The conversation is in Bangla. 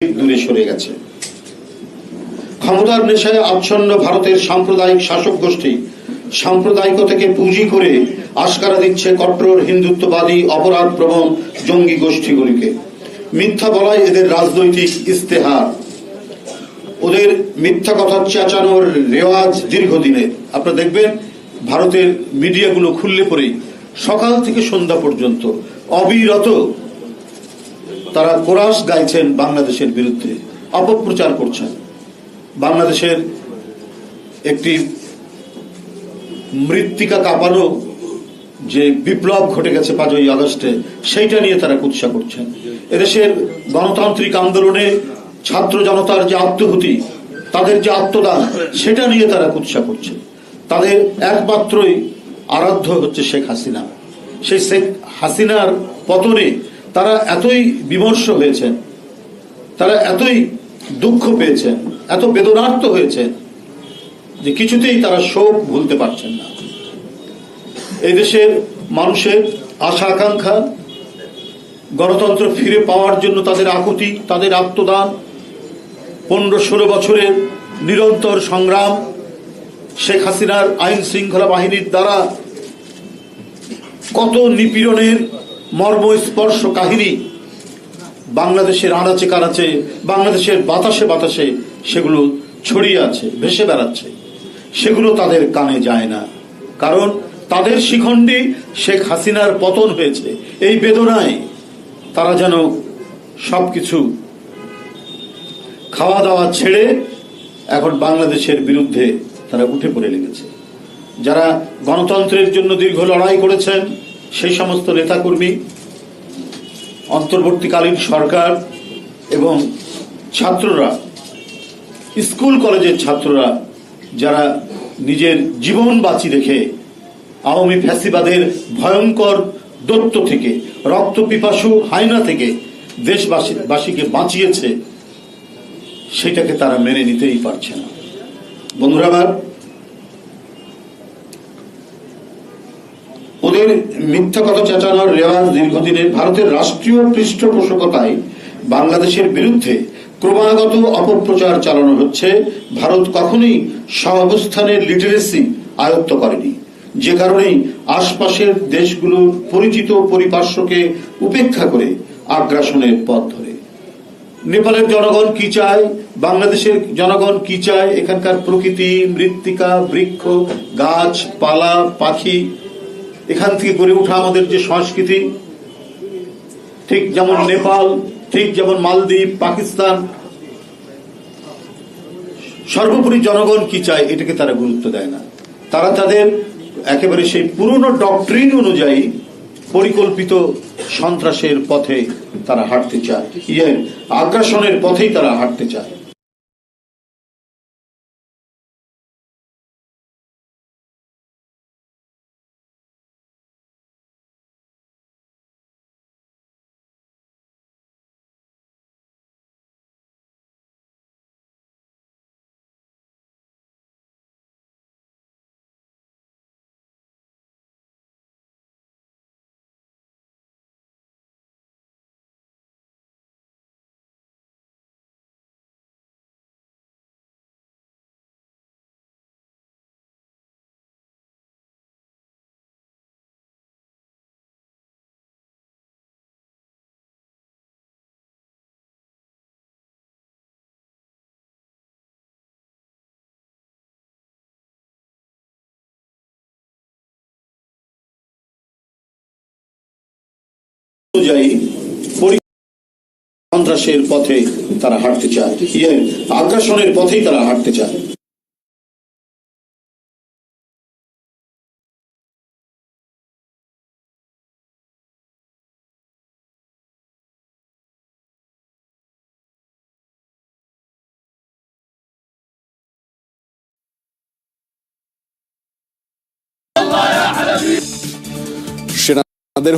দূরে সরে গেছে। ক্ষমতার নেশায় আচ্ছন্ন ভারতের সাম্প্রদায়িক শাসক গোষ্ঠী সাম্প্রদায়িকতাকে পুঁজি করে আস্কারা দিচ্ছে কট্টর, হিন্দুত্ববাদী, অপরাধ প্রবণ জঙ্গি গোষ্ঠীগুলিকে। মিথ্যা বলাই এদের রাজনৈতিক ইস্তেহার ওদের মিথ্যা কথা চেঁচানোর রেওয়াজ দীর্ঘদিনের আপনারা দেখবেন, ভারতের মিডিয়াগুলো খুললে পরেই সকাল থেকে সন্ধ্যা পর্যন্ত অবিরত তারা কোরাস গাইছেন বাংলাদেশের বিরুদ্ধে, অপপ্রচার করছেন। বাংলাদেশের একটি মৃত্তিকা কাঁপানো যে বিপ্লব ঘটে গেছে পাঁচই আগস্টে, সেইটা নিয়ে তারা কুৎসা করছেন। এদেশের গণতান্ত্রিক আন্দোলনে ছাত্র জনতার যে আত্মহুতি, তাদের যে আত্মদান, সেটা নিয়ে তারা কুৎসা করছে। তাদের একমাত্রই আরাধ্য হচ্ছে শেখ হাসিনা। সেই শেখ হাসিনার পতনে তারা এতই বিমর্ষ হয়েছেন, তারা এতই দুঃখ পেয়েছেন, এত বেদনার্থ হয়েছেন যে কিছুতেই তারা শোক ভুলতে পারছেন না। এই দেশের মানুষের আশা আকাঙ্ক্ষা, গণতন্ত্র ফিরে পাওয়ার জন্য তাদের আকুতি, তাদের আত্মদান পনেরো ষোলো বছরের নিরন্তর সংগ্রাম, শেখ হাসিনার আইন শৃঙ্খলা বাহিনীর দ্বারা কত নিপীড়নের মর্মস্পর্শ কাহিনী বাংলাদেশের আনাচে কানাচে, বাংলাদেশের বাতাসে বাতাসে সেগুলো ছড়িয়ে আছে, ভেসে বেড়াচ্ছে। সেগুলো তাদের কানে যায় না। কারণ তাদের শিখণ্ডে শেখ হাসিনার পতন হয়েছে। এই বেদনায় তারা যেন সব কিছু খাওয়া দাওয়া ছেড়ে এখন বাংলাদেশের বিরুদ্ধে তারা উঠে পড়ে লেগেছে। যারা গণতন্ত্রের জন্য দীর্ঘ লড়াই করেছেন সেই সমস্ত নেতাকর্মী, অন্তর্বর্তীকালীন সরকার এবং ছাত্ররা, স্কুল কলেজের ছাত্ররা, যারা নিজের জীবন বাঁচি রেখে আওয়ামী ফ্যাসিবাদের ভয়ঙ্কর দত্ত থেকে, রক্ত পিপাসু থেকে দেশবাসী বাসীকে বাঁচিয়েছে, সেটাকে তারা মেনে নিতেই পারছে না। বন্ধুরা আমার ওদের মিথ্যা কথা চেঁচানোর রেওয়াজ দীর্ঘদিনের ভারতের রাষ্ট্রীয় পৃষ্ঠপোষকতায় বাংলাদেশের বিরুদ্ধে ক্রমাগত অপপ্রচার চালানো হচ্ছে, ভারত কখনোই সহাবস্থানের লিটারেসি আয়ত্ত করেনি। যে কারণেই আশপাশের দেশগুলোর পরিচিত পরিপার্শ্বকে উপেক্ষা করে আগ্রাসনের পথ ধরে। নেপালের জনগণ কি চায়? বাংলাদেশের জনগণ কি চায়? এখানকার প্রকৃতি, মৃত্তিকা, বৃক্ষ, গাছ, পালা, পাখি এখান থেকে গড়ে ওঠা আমাদের যে সংস্কৃতি, ঠিক যেমন নেপাল, ঠিক যেমন মালদ্বীপ, পাকিস্তান, সর্বোপরি জনগণ কি চায় এটাকে তারা গুরুত্ব দেয় না। তারা তাদের একেবারে সেই পুরনো ডক্ট্রিন অনুযায়ী পরিকল্পিত সন্ত্রাসের পথে তারা হাঁটতে চায় ইয়ে আগ্রাসনের পথেই তারা হাঁটতে চায়। অনুযায়ী সন্ত্রাসের পথে তারা হাঁটতে চায়। ইয়ে আগ্রাসনের পথেই তারা হাঁটতে চায়। সেনাদের